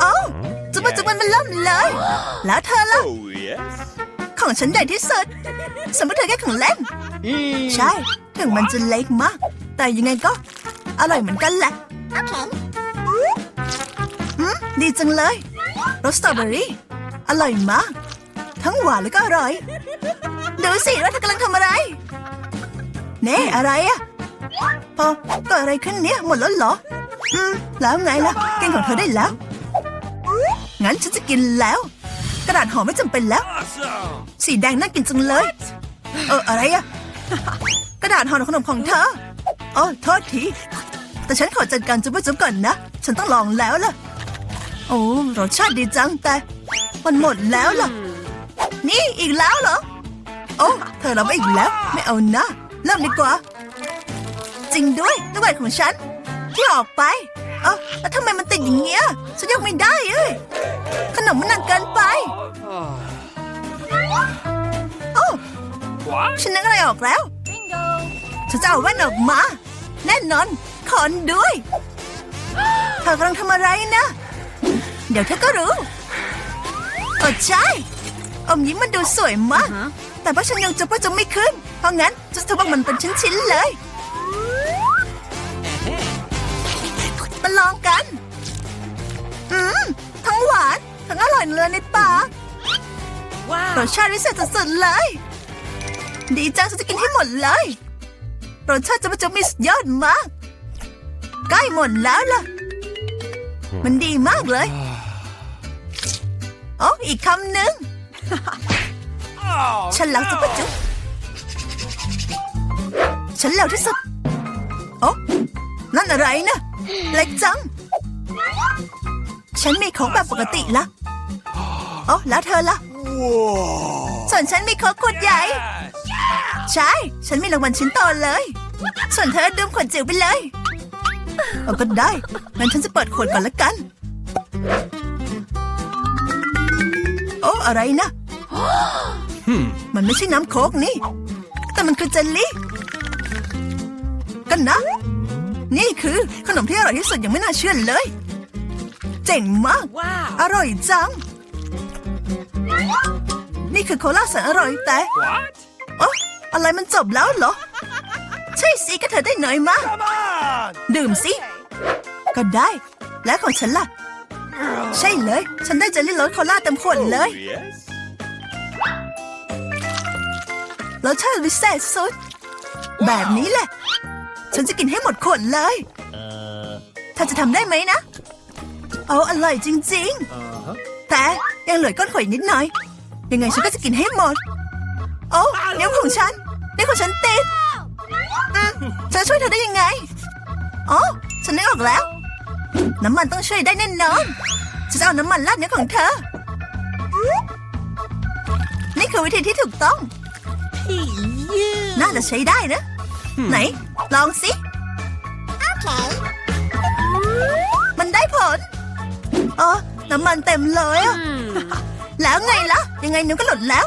เอ้าจุ๊บจุ๊บมันมันเริ่มเลย แล้วเธอล่ะ Oh, yes. ของฉันใหญ่ที่สุดสมมติเธอแค่ของเล่น ใช่ ถึงมันจะเล็กมาก แต่ยังไงก็ อร่อยเหมือนกันแหละโอเคอืมดีจังเลยรสสตรอเบอรี่ อร่อยมาก ทั้งหวานแล้วก็อร่อย ดูสิว่าเธอกำลังทำอะไร เน่อะไรอะพอเกิดอะไรขึ้นเนี่ย หมดแล้วเหรอ อืม แล้วไงล่ะกินของเธอได้แล้ว งั้นฉันจะกินแล้ว กระดาษห่อไม่จำเป็นแล้ว Awesome. สีแดงน่ากินจังเลย เอออะไรอะกระดาษห่อขนมของเธออ๋อโทษที แต่ฉันขอจัดการจุ๊บจุ๊บก่อนนะ ฉันต้องลองแล้วล่ะ โอ้รสชาติดีจังแต่ มันหมดแล้วล่ะ นี่อีกแล้วเหรอ โอ้เธอรับไปอีกแล้ว ไม่เอานะเริ่มดีกว่า จริงด้วยลูกแหวนของฉัน ที่ออกไป เอ้าแล้วทำไมมันติดอย่างเงี้ยฉันยังไม่ได้เอ้ยขนมมันหนักเกินไปโอ้ What? ฉันนึกอะไรออกแล้ว bingo ฉันจะเอาแว่นออกมา แน่นอน ขอนด้วยเธอกำลังทำอะไรนะ เดี๋ยวเธอก็รู้เออใช่อมยิ้มมันดูสวยมาก แต่ว่าฉันยังจะว่าจะไม่ขึ้น เพราะงั้นจะทำว่ามันเป็นชิ้นๆเลย มาลองกัน อืม ทั้งหวาน ทั้งอร่อยเลยในปากรสชาติพิเศษสุดๆเลย ดีจังฉันจะกินให้หมดเลยรสชาติจะมาจะมีสุดยอดมาก ใกล้หมดแล้วล่ะ มันดีมากเลยโอ้อีกคำหนึ่ง Oh, ฉันรักจุ๊บจุ๊บฉันเร็วที่สุดโอ้นั่นอะไรนะ เล็กจัง ฉันมีของแบบปกติละโอ้แล้วเธอล่ะ Whoa. ส่วนฉันมีของขวดใหญ่ ใช่ ฉันมีรางวัลชิ้นโตเลย ส่วนเธอดื่มขวดจิ๋วไปเลย เอาก็ได้ งั้นฉันจะเปิดขวดก่อนละกัน โอ้ อะไรนะมันไม่ใช่น้ำโค้กนี่ แต่มันคือเจลลี่ กันนะ นี่คือขนมที่อร่อยที่สุดยังไม่น่าเชื่อเลย เจ๋งมากอร่อยจัง นี่คือโคลาแสนอร่อยแต่ What? โอ๊ะอะไรมันจบแล้วเหรอ ใช่สิก็เธอได้หน่อยมา Come on. ดื่มสิ ก็ได้ และของฉันล่ะ ใช่เลย ฉันได้เจลลี่รสโคลาเต็มขวดเลย Oh, yes. รสชาติวิเศษสุด แบบนี้แหละ ฉันจะกินให้หมดขวดเลยเธอจะทำได้ไหมนะ เอาอร่อยจริง ๆ แต่ยังเหลือก้อนขวดอีกนิดหน่อย ยังไงฉันก็จะกินให้หมด โอ้นิ้วของฉันนิ้วของฉันติดอืมจะช่วยเธอได้ยังไง อ๋อ ฉันนึกออกแล้ว น้ำมันต้องช่วยได้แน่นอน ฉันจะเอาน้ำมันราดนิ้วของเธอ นี่คือวิธีที่ถูกต้อง น่าจะใช้ได้นะ ไหน ลองสิ okay มันได้ผลเออน้ำมันเต็มเลยอะแล้วไงล่ะ ยังไงนิ้วก็หลุดแล้ว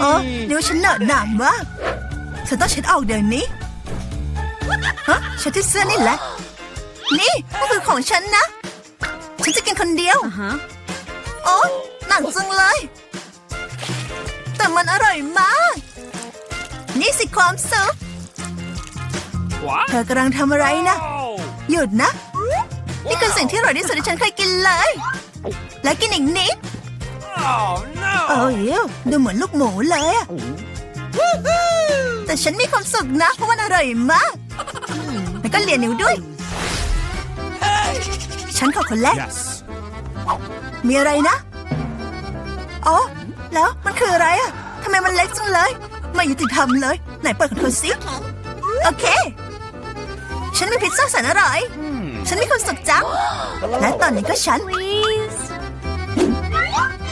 เออนิ้วฉันเหนอะหนามมากฉันต้องเช็ดออกเดี๋ยวนี้ฮะเช็ดที่เสื้อนี่แหละ นี่ก็คือของฉันนะ ฉันจะกินคนเดียวโอ้หนักจังเลย แต่มันอร่อยมาก นี่สิความสุข What? เธอกำลังทำอะไรนะ Oh. หยุดนะ นี่คือสิ่งที่อร่อยที่สุดที่ฉันเคยกินเลย และกินอีกนิด Oh เอ no. อเดี๋ยวดูเหมือนลูกหมูเลยอะแต่ฉันมีความสุขนะ เพราะมันอร่อยมาก แล้วก็เลียนิ้วด้วย ฉันขอคนแรก Yes. มีอะไรนะ อ๋อ แล้วมันคืออะไรอะทำไมมันเล็กจังเลย ไม่ยุติธรรมเลย ไหนเปิดของเธอสิ โอเค ฉันมีพิซซ่าแสนอร่อย ฉันมีความสุขจัง และตอนนี้ก็ฉัน please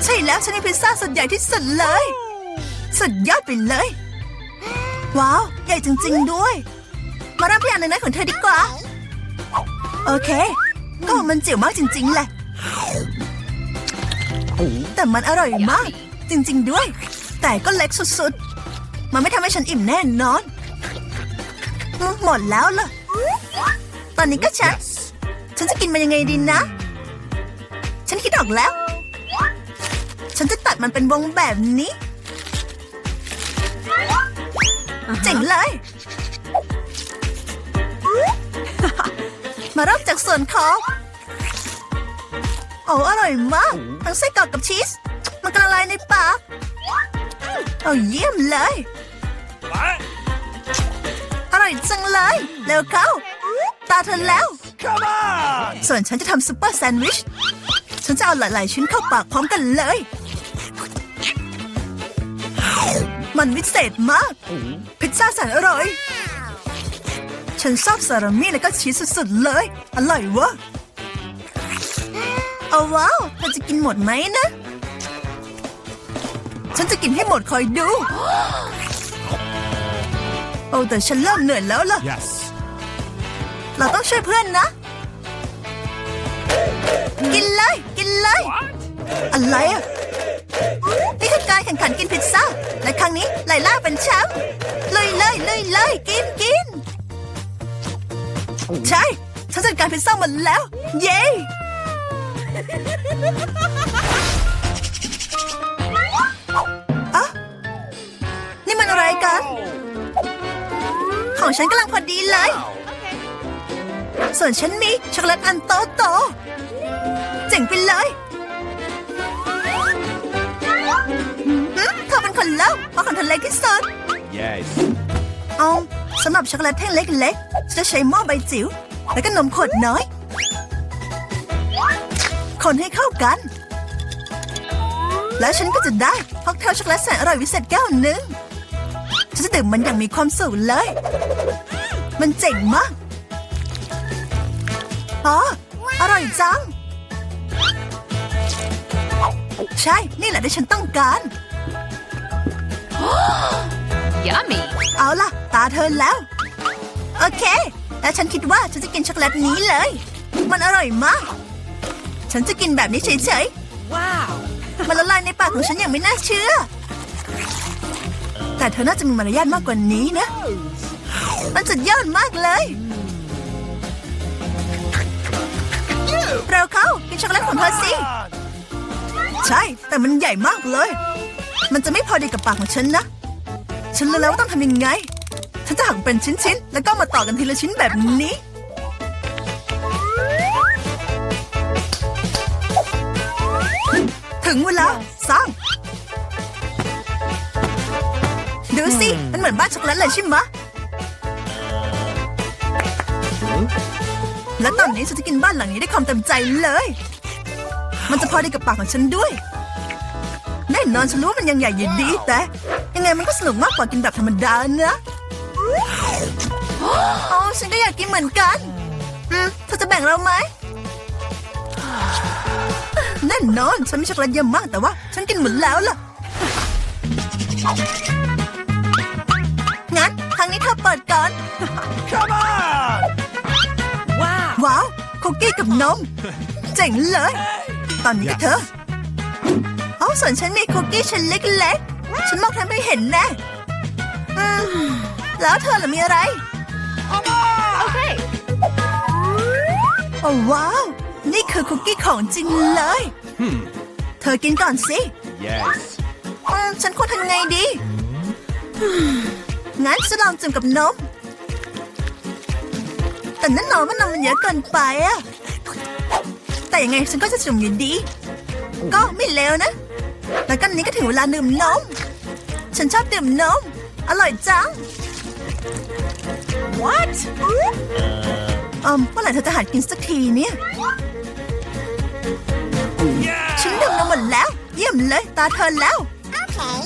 ใช่แล้วฉันมีพิซซ่าสุดใหญ่ที่สุดเลย สุดยอดไปเลย ว้าว ใหญ่จริง ๆ ด้วย มารับอย่างหนึ่งนะของเธอดีกว่า โอเค ก็มันจิ๋วมากจริง ๆ แหละ แต่มันอร่อยมาก จริง ๆ ด้วย แต่ก็เล็กสุด ๆ มันไม่ทำให้ฉันอิ่มแน่นอนอืมหมดแล้วเหรอ ตอนนี้ก็ฉัน Yes. ฉันจะกินมันยังไงดีนะ ฉันคิดออกแล้ว ฉันจะตัดมันเป็นวงแบบนี้ เจ๋งเลย มาเริ่มจากส่วนขอบโอ้อร่อยมาก ทั้งไส้กรอกกับชีส มันกระลายในปากโอ้เยี่ยมเลย What? อร่อยจังเลย เร็วเข้า ตาเธอแล้ว Come on! ส่วนฉันจะทำซุปเปอร์แซนด์วิช ฉันจะเอาหลาย ๆ ชิ้นเข้าปากพร้อมกันเลย มันวิเศษมาก พิซซ่าแสนอร่อย ฉันชอบซาลามี่และก็ชีสสุด ๆ เลย อร่อยวะเอาว้าวเธอจะกินหมดไหมนะ ฉันจะกินให้หมดคอยดู โอ้แต่ฉันเริ่มเหนื่อยแล้วล่ะ Yes. เราต้องช่วยเพื่อนนะ กินเลย กินเลย อะไรอะนี่คือการแข่งขันกินพิซซ่า และครั้งนี้ไลล่าเป็นแชมป์เลยเลยเลยเลยกินกิน ใช่ฉันจัดการพิซซ่าหมดแล้ว เย้อะนี่มันอะไรกัน ของฉันกำลังพอดีเลย ส่วนฉันมีช็อกโกแลตอันโตโตๆเจ๋งไปเลยหืมเธอเป็นคนเล่าเพราะของเธอเล็กที่สุด Yes. เอาสำหรับช็อกโกแลตแท่งเล็กๆฉันจะใช้หม้อใบจิ๋วแล้วก็นมขวดน้อย คนให้เข้ากัน แล้วฉันก็จะได้ค็อกเทลช็อกโกแลตแสนอร่อยวิเศษแก้วหนึ่งฉันจะดื่มมันอย่างมีความสุขเลย มันเจ๋งมาก อ๋อ อร่อยจัง ใช่ นี่แหละที่ฉันต้องการ Yummy. เอาล่ะ ตาเธอแล้ว โอเค แล้วฉันคิดว่าฉันจะกินช็อกโกแลตนี้เลย มันอร่อยมาก ฉันจะกินแบบนี้เฉย Wow. ๆมันละลายในปากของฉันอย่างไม่น่าเชื่อ แต่เธอน่าจะมีมารยาทมากกว่านี้นะ มันสุดยอดมากเลย เราเข้ากินช็อกโกแลตของเธอสิ ใช่ แต่มันใหญ่มากเลย มันจะไม่พอดีกับปากของฉันนะ ฉันรู้แล้วว่าต้องทำยังไง ฉันจะหักเป็นชิ้นๆ แล้วก็มาต่อกันทีละชิ้นแบบนี้ ถึงเวลาสร้าง ดูสิ มันเหมือนบ้านช็อกโกแลตเลยใช่ไหม และตอนนี้ฉันจะกินบ้านหลังนี้ได้วยความเต็มใจเลย มันจะพอดีกับปากของฉันด้วย แน่นอนฉันรู้ว่ามันยังใหญ่อยู่ดี แต่ ยังไงมันก็สนุกมากกว่ากินแบบธรรมดานะอ๋อฉันก็อยากกินเหมือนกันอืมเธอจะแบ่งเราไหมแน่นอนฉันมีช็อกโกแลตเยอะมากแต่ว่า ฉันกินหมดแล้วล่ะ งั้นครั้งนี้เธอเปิดก่อน Come on! กี้กับนม เจ๋งเลย ตอนนี้ก็เธอ เอาส่วนฉันมีคุกกี้ชิ้นเล็กๆ ฉันมองเธอไม่เห็นแน่แล้วเธอล่ะมีอะไร Okay. โอ้ว้าว นี่คือคุกกี้ของจริงเลย เธอกินก่อนสิ Yes. อืมฉันควรทำไงดี งั้นจะลองจิ้มกับนม แต่แน่นอนว่านมมันเยอะเกินไปอะแต่ยังไงฉันก็จะจุ่มอยู่ดี ก็ไม่เลวนะ แล้วกันนี้ก็ถึงเวลาดื่มนม ฉันชอบดื่มนม อร่อยจัง What? อืมเมื่อไหร่เธอจะหัดกินสักทีเนี่ย ฉัน Yeah! ดื่มนมหมดแล้ว เยี่ยมเลยตาเธอแล้ว Okay.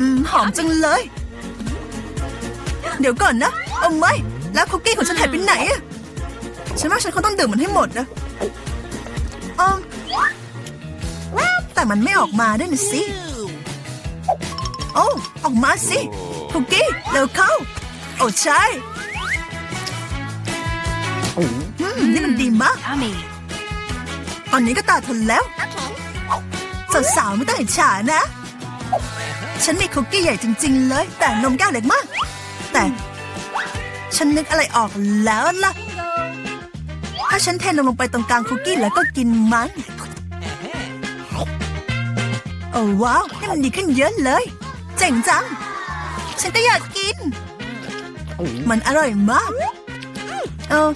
อืมหอมจังเลย เดี๋ยวก่อนนะ เอาไม่ แล้วคุกกี้ของฉันหายไปไหนอะฉันว่าฉันคงต้องดื่มมันให้หมดนะอมแต่มันไม่ออกมาด้วยนะสิ โอ้ออกมาสิคุกกี้เร็วเข้า โอ้ใช่อืมนี่มันดีมาก ตอนนี้ก็ตาทนแล้ว Okay. สาวๆไม่ต้องอิจฉานะ ฉันมีคุกกี้ใหญ่จริง ๆ เลย แต่นมแก้วเล็กมาก แต่ ฉันนึกอะไรออกแล้วล่ะ ถ้าฉันเทลงไปตรงกลางคุกกี้แล้วก็กินมัน โอ้ว้าวนี่มันดีขึ้นเยอะเลย เจ๋งจัง ฉันก็อยากกิน มันอร่อยมาก เออ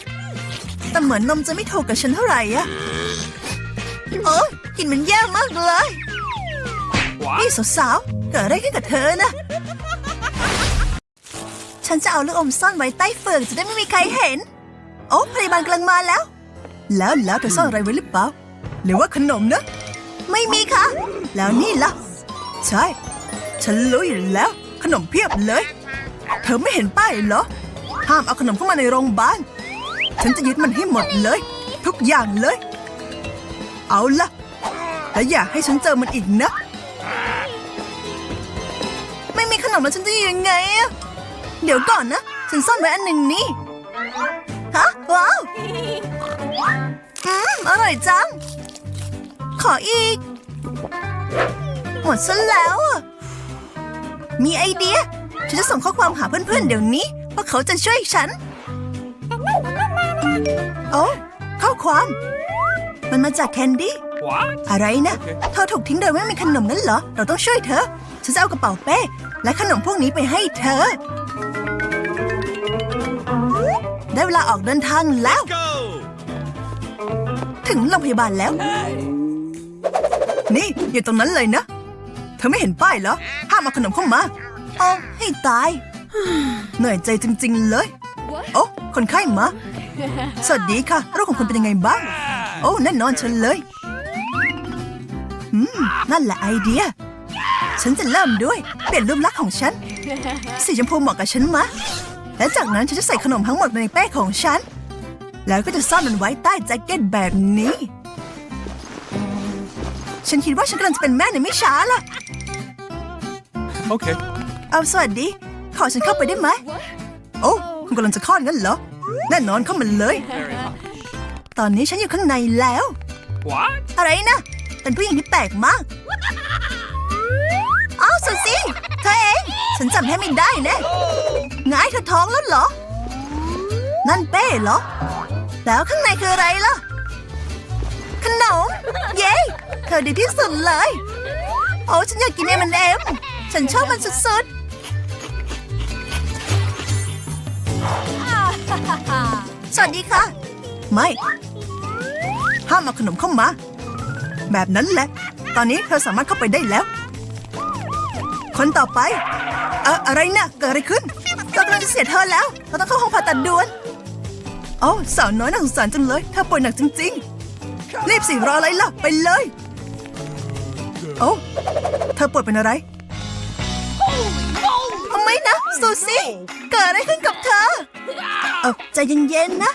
แต่เหมือนนมจะไม่ถูกกับฉันเท่าไหร่อะโอ้กลินมันแย่มากเลย นี่สาวๆเกิดอะไรขึ้นกับเธอนะฉั นจะเอาลูกอมซ่อนไว้ใต้เฟืองจะได้ไม่มีใครเห็น โอ้พยาบาลกำลังมาแล้ว แล้วแล้วเธอซ่อนอะไรไว้หรือเปล่า หรือว่าขนมนะ ไม่มีค่ะ แล้วนี่ล่ะ ใช่ ฉันรู้อยู่แล้ว ขนมเพียบเลย เธอไม่เห็นป้ายเหรอ ห้ามเอาขนมเข้ามาในโรงพยาบาล ฉันจะยึดมันให้หมดเลย ทุกอย่างเลย เอาละและอย่าให้ฉันเจอมันอีกนะ ไม่มีขนมแล้วฉันจะยังไงอะ เดี๋ยวก่อนนะ ฉันซ่อนไว้อันหนึ่งนี่ ฮะ ว้าวอืมอร่อยจัง ขออีก หมดซะแล้วอะมีไอเดีย ฉันจะส่งข้อความหาเพื่อนๆเดี๋ยวนี้ว่าเขาจะช่วยฉัน โอ้ข้อความ มันมาจากแคนดี้ What? อะไรนะ เธอถูกทิ้งโดยไม่มีขนมนั้นเหรอ เราต้องช่วยเธอ ฉันจะเอากระเป๋าเป้ และขนมพวกนี้ไปให้เธอ ได้เวลาออกเดินทางแล้ว Go! ถึงโรงพยาบาลแล้ว นี่อยู่ตรงนั้นเลยนะ เธอไม่เห็นป้ายเหรอ ห้ามเอาขนมเข้ามาเอาให้ตาย เหนื่อยใจจริง ๆ เลย โอ้คนไข้มา สวัสดีค่ะโรคของคุณเป็นยังไงบ้าง โอ้แน่นอนฉันเลยอืมนั่นแหละไอเดีย ฉันจะเริ่มด้วย เปลี่ยนรูปลักษณ์ของฉัน สีชมพูเหมาะกับฉันมะ และจากนั้นฉันจะใส่ขนมทั้งหมดในเป้ของฉัน แล้วก็จะซ่อนมันไว้ใต้แจ็คเก็ตแบบนี้ ฉันคิดว่าฉันกำลังจะเป็นแม่ในไม่ช้าละ Okay. เอาสวัสดี ขอฉันเข้าไปได้ไหม โอ้คุณกำลังจะคลอดงั้นเหรอ แน่นอนเข้ามาเลย ตอนนี้ฉันอยู่ข้างในแล้ว What? อะไรนะ เป็นผู้หญิงที่แปลกมาก อ้าวสุซี่เธอเอง ฉันจำให้ไม่ได้แน่ไงเธอท้องแล้วเหรอ นั่นเป้เหรอ แล้วข้างในคืออะไรล่ะ ขนม เย้ เธอดีที่สุดเลย โอ้ฉันอยากกินเอ็มเอ็ม ฉันชอบมันสุดๆ สวัสดีค่ะ ไม่ ห้ามเอาขนมเข้ามา แบบนั้นแหละ ตอนนี้เธอสามารถเข้าไปได้แล้ว คนต่อไป เอออะไรนะเกิดอะไรขึ้นเรากำลังจะเสียเธอแล้ว เราต้องเข้าห้องผ่าตัดด่วนโอ้สาวน้อยน่าสงสารจังเลยเธอป่วยหนักจริงๆ รีบสิรออะไรล่ะ ไปเลย โอ้เธอป่วยเป็นอะไรทำไมนะซูซี่เกิดอะไรขึ้นกับเธอ เออใจเย็นๆนะ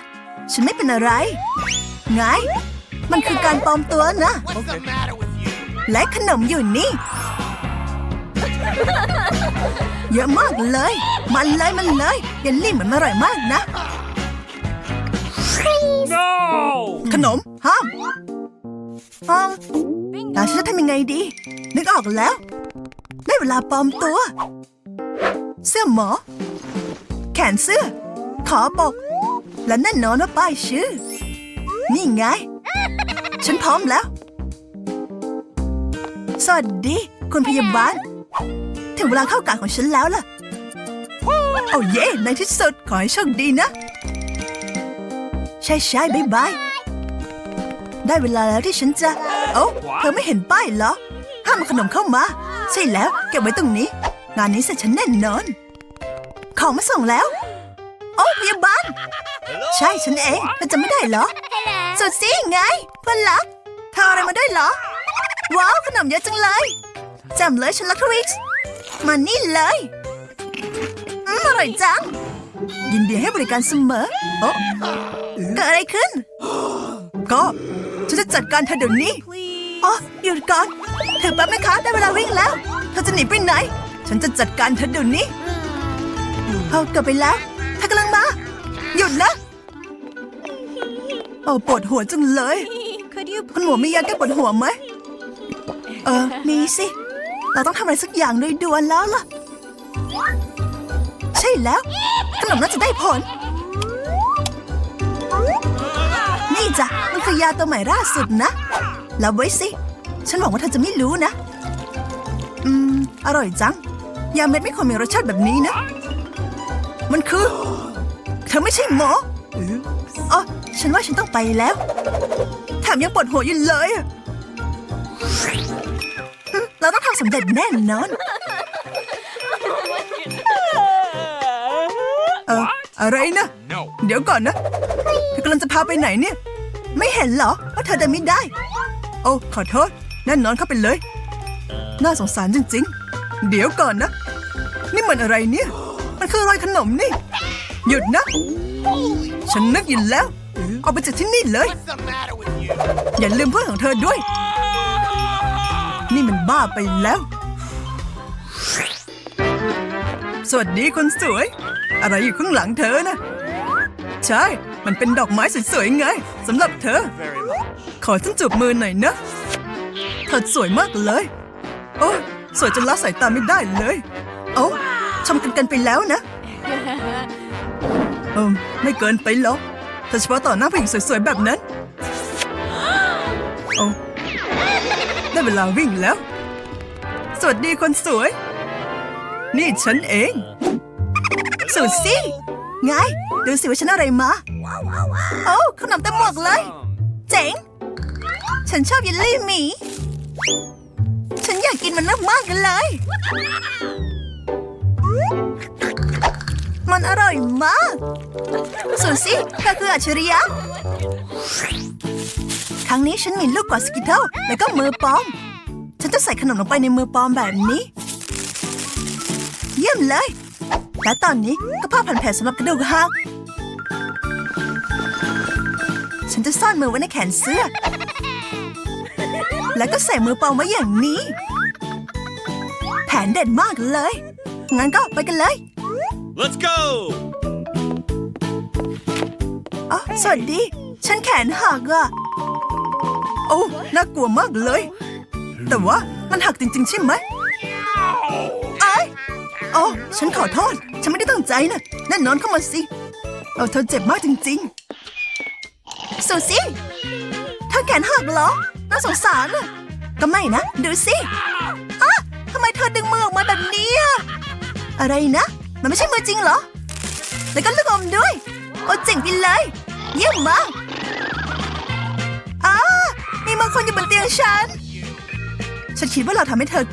ฉันไม่เป็นอะไรไงมันคือการปลอมตัวนะ What's the matter with you? และขนมอยู่นี่ เยอะมากเลย มันเลยมันเลยเยลลี่เหมือนอร่อยมากนะ No! ขนมห้ามห้ามแล้วฉันจะทำยังไงดี นึกออกแล้ว ได้เวลาปลอมตัว เสื้อหมอ แขนเสื้อ ขอปก และแน่นอนว่าป้ายชื่อ นี่ไง ฉันพร้อมแล้ว สวัสดี คุณพยาบาล ถึงเวลาเข้ากะของฉันแล้วล่ะโอ้เย่ในที่สุดขอให้โชคดีนะ ใช่ใช่บายบาย ได้เวลาแล้วที่ฉันจะโอ้เธอไม่เห็นป้ายเหรอ ห้ามเอาขนมเข้ามา ใช่แล้ว เก็บไว้ตรงนี้ งานนี้เสร็จฉันแน่นอน ของมาส่งแล้ว โอ้พยาบาล ใช่ฉันเองเธอจะไม่ได้เหรอ สุดสิไงเพื่อนรักเธอเอาอะไรมาด้วยเหรอ ว้าวขนมเยอะจังเลยจำเลยฉันรักทริกส์ มานี่เลยอืมอร่อยจัง ยินดีให้บริการเสมอโอ้เกิดอะไรขึ้น ก็ฉันจะจัดการเธอเดี๋ยวนี้อ๋อหยุดก่อนเธอแป๊บไหมคะได้เวลาวิ่งแล้ว เธอจะหนีไปไหน ฉันจะจัดการเธอเดี๋ยวนี้เอาเกิดไปแล้วเธอกำลังมา หยุดนะโอ้ปวดหัวจังเลย Could you คุณหมอมียาแก้ปวดหัวไหม เออ มีสิ เราต้องทำอะไรสักอย่างโดยด่วนแล้วล่ะ ใช่แล้ว ขนมน่าจะได้ผล นี่จ้ะ มันคือยาตัวใหม่ล่าสุดนะรับไว้สิ ฉันหวังว่าเธอจะไม่รู้นะ อืม อร่อยจัง ยาเม็ดไม่ควรมีรสชาติแบบนี้นะ มันคือ เธอไม่ใช่หมออ๋อฉันว่าฉันต้องไปแล้ว แถมยังปวดหัวอยู่เลยอะ ต้องทำสำเร็จแน่นอน เอออะไรนะ No. เดี๋ยวก่อนนะเธอกำลังจะพาไปไหนเนี่ย ไม่เห็นเหรอว่าเธอเดินไม่ได้ โอ้ขอโทษนั่นนอนเข้าไปเลย น่าสงสารจริง ๆ เดี๋ยวก่อนนะ นี่มันอะไรเนี่ย มันคือรอยขนมนี่ หยุดนะ ฉันนึกอยู่แล้ว เอาไปจากที่นี่เลย What's the matter with you? อย่าลืมเพื่อนของเธอด้วย นี่มันบ้าไปแล้ว สวัสดีคนสวย อะไรอยู่ข้างหลังเธอนะ ใช่ มันเป็นดอกไม้สวยๆไงสำหรับเธอ ขอฉันจูบมือหน่อยนะเธอสวยมากเลย โอ้สวยจนละสายตาไม่ได้เลยโอ้ชมกันกันไปแล้วนะ เออไม่เกินไปหรอกแต่เฉพาะต่อหน้าผู้หญิงสวยๆแบบนั้น โอ้ ได้เวลาวิ่งแล้ว สวัสดีคนสวย นี่ฉันเอง สุดสิไง ดูสิว่าฉันอะไรมา โอ้ขนมเต็มหมวกเลย เจ๋ง ฉันชอบเยลลี่หมี ฉันอยากกินมันมากๆกันเลย มันอร่อยมากสุดสิเธอคืออัจฉริยะ ครั้งนี้ฉันมีลูกกว่าสกิทเทิลแล้วก็มือปอม ฉันจะใส่ขนมลงไปในมือปอมแบบนี้ เยี่ยมเลย และตอนนี้ก็ผ้าพันแผลสำหรับกระดูกหักฉันจะซ่อนมือไว้ในแขนเสื้อ แล้วก็ใส่มือปลอมไว้อย่างนี้ แผนเด็ดมากเลย งั้นก็ไปกันเลย Let's go. อ๋อสวัสดี ฉันแขนหักอะโอ้น่ากลัวมากเลย แต่ว่ามันหักจริง ๆ ใช่ไหมไอ้โอ้ฉันขอโทษ ฉันไม่ได้ตั้งใจนะแน่นอนเข้ามาสิเอาเธอเจ็บมากจริงๆสูซี่เธอแขนหักเหรอ น่าสงสารอะก็ไม่นะ ดูสิอะทำไมเธอดึงมือออกมาแบบนี้อะอะไรนะ มันไม่ใช่มือจริงเหรอ แล้วก็ลูกอมด้วย โอ้เจ๋งไปเลย เยี่ยมมากอ้ามีบางคนอยู่บนเตียงฉัน ฉันคิดว่าเราทำให้เธอ